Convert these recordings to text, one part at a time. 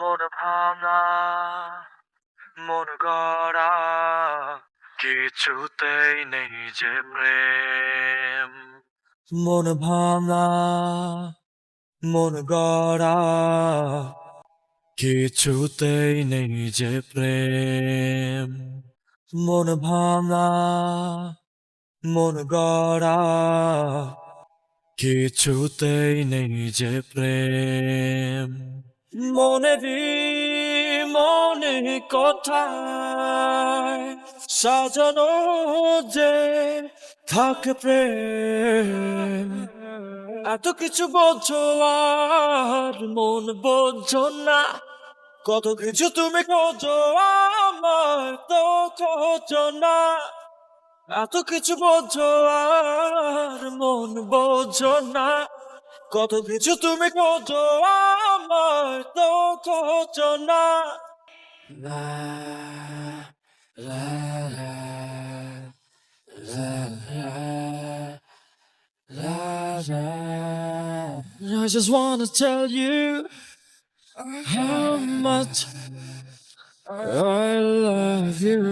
মন ভাঙা মন গড়া, কিছুতেই নেই যে প্রেম। মন ভাঙা, মন গড়া, কিছুতেই নেই যে প্রেম। মন ভাঙা, মন গড়া, কিছুতেই নেই যে প্রেম। মনে মনে কথায় সাজানো যে থাকে প্রেম। এত কিছু বোঝো আর মন বোঝো না। কত কিছু তুমি খোঁজো আমার তো খোঁজো না। এত কিছু বোঝো আর মন বোঝো না। কত কিছু তুমি খোঁজো আমার তো খোঁজো না. I just wanna tell you how much I love you.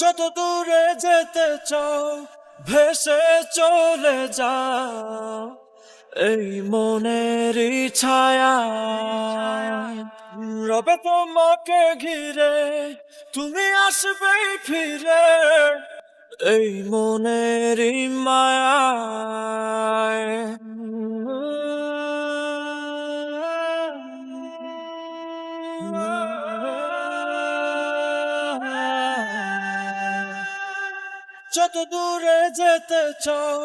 যত দূরে যেতে চাও ভেসে চলে যা এই মনের ছায়া। রবে তোমাকে ঘিরে তুমি আসবে ফিরে, এই মনের মায়া। যত দূরে যেতে চাও,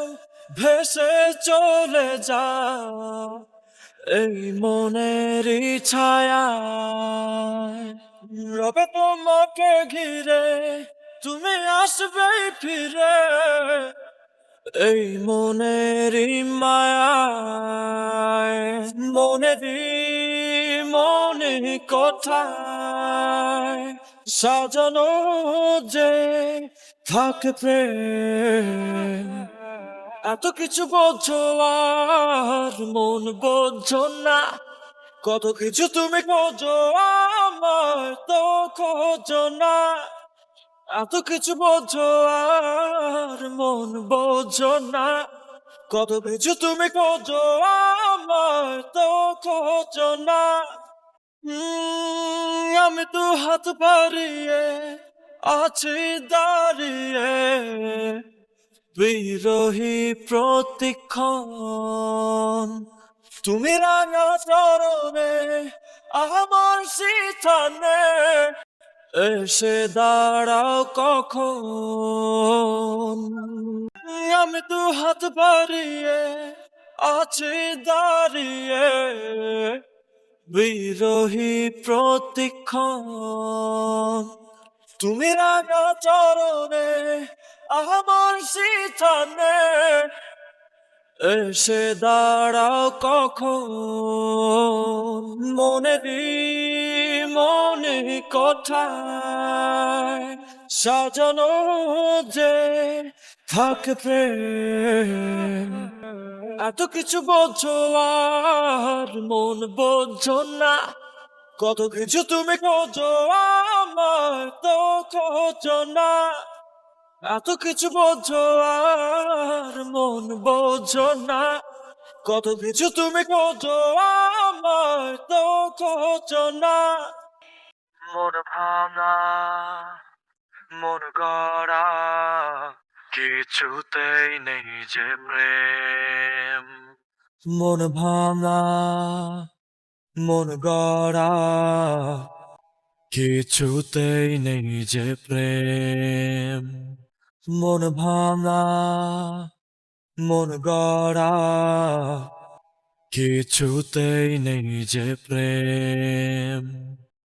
ভেসে চলে যাও। এই মনের ছায়া, রবে তোমাকে ঘিরে তুমি আসবে ফিরে। এই মনের মায়া মনেরই মনে কথা সাজানো যে থাকে প্রেম। এত কিছু বোঝো আর মন বোঝো না। কত কিছু তুমি খোঁজো, আমার তো খোঁজো না। এত কিছু বোঝো আর মন বোঝো না। কত কিছু তুমি খোঁজো, আমার তো খোঁজো না। আমি তো হাত বাড়িয়ে আছি দাঁড়িয়ে বিরোহী প্রতিক্ষণ। তুমি রাঙা চরণে, আমার শীতানে এসে দাঁড়াও কখন। আমি দু হাত বাড়িয়ে আছি দাঁড়িয়ে বিরোহী প্রতিক্ষণ। তুমি রাঙা চরণে, আমার শীতানে এসে দাঁড়াও কখন? মনে মনে কথায় সাজানো যে থাকে প্রেম এত কিছু বোঝো আর মন বোঝো না। কত কিছু তুমি খোঁজো আমার খোঁজো না এত কিছু বোঝো আর মন বোঝো না। কত কিছু তুমি খোঁজো আমার তো খোঁজো না মন ভাঙা মন গড়া কিছুতেই নেই যে প্রেম। মন ভাঙা মন গড়া কিছুতেই নেই যে প্রেম। মন ভাঙা মন গড়া কিছুতেই নেই যে প্রেম।